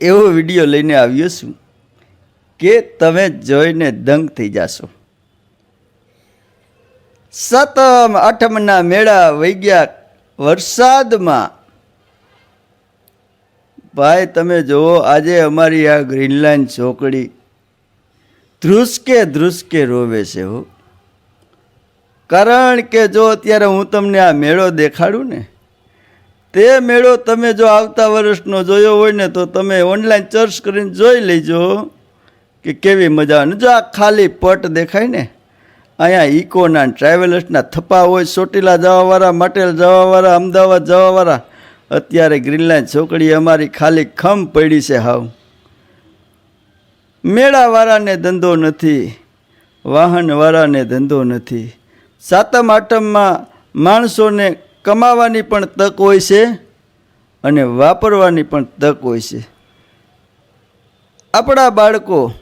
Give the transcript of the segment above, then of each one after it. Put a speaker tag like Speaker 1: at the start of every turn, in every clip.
Speaker 1: એવો વીડિયો લઈને આવ્યો છું કે તમે જોઈને દંગ થઈ જાશો. સતમ આઠમના મેળા વહી ગયા વરસાદમાં. ભાઈ, તમે જુઓ, આજે અમારી આ ગ્રીનલાઇન ચોકડી ધ્રુસકે ધ્રુસકે રોવે છે હો. કારણ કે જો અત્યારે હું તમને આ મેળો દેખાડું ને તે મેળો તમે જો આવતા વર્ષનો જોયો હોય ને તો તમે ઓનલાઈન સર્ચ કરીને જોઈ લેજો કે કેવી મજા. આવે જો આ ખાલી પટ દેખાય ને, અહીંયા ઇકોના ટ્રાવેલર્સના થપ્પા હોય, ચોટીલા જવાવાળા, માટેલ જવાવાળા, અમદાવાદ જવાવાળા, અત્યારે ગ્રીનલાઇન છોકરી અમારી ખાલી ખમ પડી છે હાવ. મેળાવાળાને ધંધો નથી, વાહનવાળાને ધંધો નથી. સાતમ, આઠમમાં માણસોને કમાવાની પણ તક હોય છે અને વાપરવાની પણ તક હોય છે. આપણા બાળકો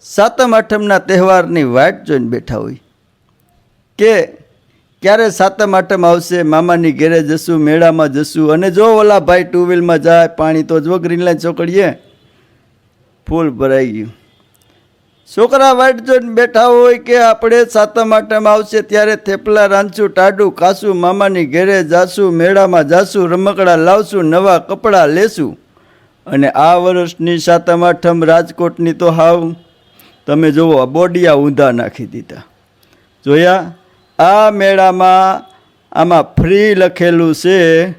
Speaker 1: સાતમ, આઠમના તહેવારની વાટ જોઈને બેઠા હોય. કે ક્યારે સાતમ, આઠમ આવશે, મામાની ઘેરે જશું, મેળામાં જશું, અને જો ઓલા ભાઈ ટુ વ્હીલમાં જાય, પાણી તો જો ગ્રીનલાઈન ચોકડીએ, ફૂલ ભરાઈ ગયું. છોકરા વાઇટ જોઈને બેઠા હોય કે આપણે સાતમ આઠમ આવશે ત્યારે થેપલા રાંધશું ટાડું ખાશું, મામાની ઘેરે જાશું, મેળામાં જાશું, રમકડા લાવશું, નવા કપડાં લેશું. અને આ વર્ષની સાતમ આઠમ રાજકોટની તો હાવ. તમે જુઓ બોડિયા ઊંધા નાખી દીધા. જોયા? આ મેળામાં આમાં ફ્રી લખેલું છે.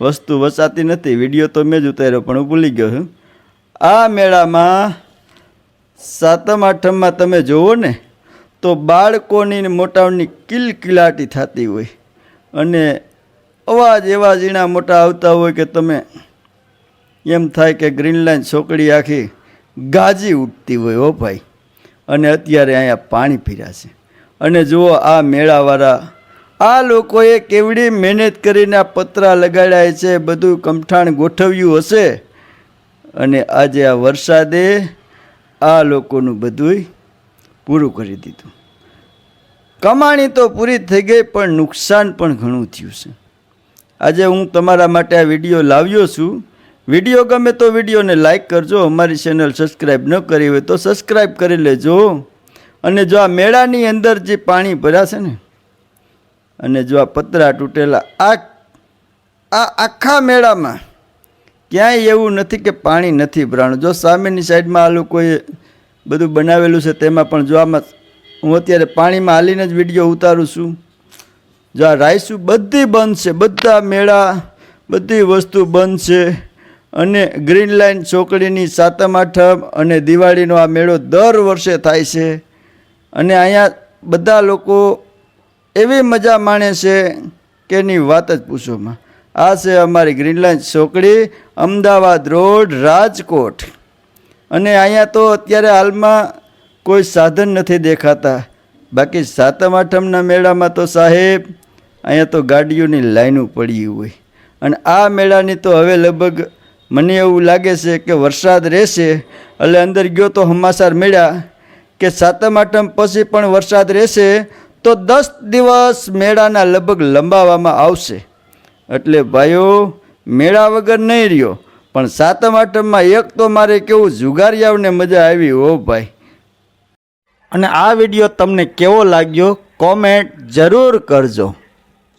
Speaker 1: વસ્તુ વસાતી નથી, વીડિયો તો મેં જ ઉતાર્યો, પણ હું ભૂલી ગયો છું. આ મેળામાં સાતમ, આઠમમાં તમે જુઓ ને, તો બાળકોની મોટાઓની કિલકિલાટી થતી હોય. અને અવાજ એવા ઝીણા મોટા આવતા હોય કે તમે એમ થાય કે ગ્રીનલાઇન છોકરી આખી ગાજી ઉઠતી હોય હો ભાઈ. અને અત્યારે અહીંયા પાણી પીર્યા છે. અને જુઓ આ મેળાવાળા, આ લોકોએ કેવડી મહેનત કરીને આ પતરા લગાડ્યા છે, બધું કમઠાણ ગોઠવ્યું હશે. અને આજે આ વરસાદે આ લોકોનું બધુંય પૂરું કરી દીધું. કમાણી તો પૂરી થઈ ગઈ, પણ નુકસાન પણ ઘણું થયું છે. આજે હું તમારા માટે આ વીડિયો લાવ્યો છું. વીડિયો ગમે તો વિડીયોને લાઇક કરજો, અમારી ચેનલ સબસ્ક્રાઈબ ન કરી હોય તો સબસ્ક્રાઈબ કરી લેજો. અને જો આ મેળાની અંદર જે પાણી ભરાશે ને, અને જો આ પતરા તૂટેલા, આ આ આખા મેળામાં ક્યાંય એવું નથી કે પાણી નથી ભરાણું. જો સામેની સાઈડમાં આ લોકોએ બધું બનાવેલું છે, તેમાં પણ જો આમાં હું અત્યારે પાણીમાં હાલીને જ વીડિયો ઉતારું છું. જો આ રાઈસું બધી બંધ છે, બધા મેળા, બધી વસ્તુ બંધ છે અને ગ્રીન લાઇન ચોકડીની સાતમ આઠમ અને દિવાળીનો આ મેળો દર વર્ષે થાય છે. અને અહીંયા બધા લોકો એવી મજા માણે છે કે એની વાત જ પૂછોમાં આ છે અમારી ગ્રીનલાઇન ચોકડી અમદાવાદ રોડ, રાજકોટ. અને અહીંયા તો અત્યારે હાલમાં કોઈ સાધન નથી દેખાતા. બાકી સાતમ આઠમના મેળામાં તો સાહેબ, અહીંયા તો ગાડીઓની લાઈનો પડી હોય. અને આ મેળાની તો હવે લગભગ મને એવું લાગે છે કે વરસાદ રહેશે, એટલે અંદર ગયો તો હમાસાર મેળા, કે સાતમ આઠમ પછી પણ વરસાદ રહેશે, તો દસ દિવસ મેળાના લગભગ લંબાવવામાં આવશે. એટલે ભાઈઓ, મેળા વગર નહીં રહ્યો. પણ સાતમ આઠમમાં એક તો મારે કેવું જુગારિયાઓને મજા આવી હો ભાઈ. અને આ વીડિયો તમને કેવો લાગ્યો કોમેન્ટ જરૂર કરજો.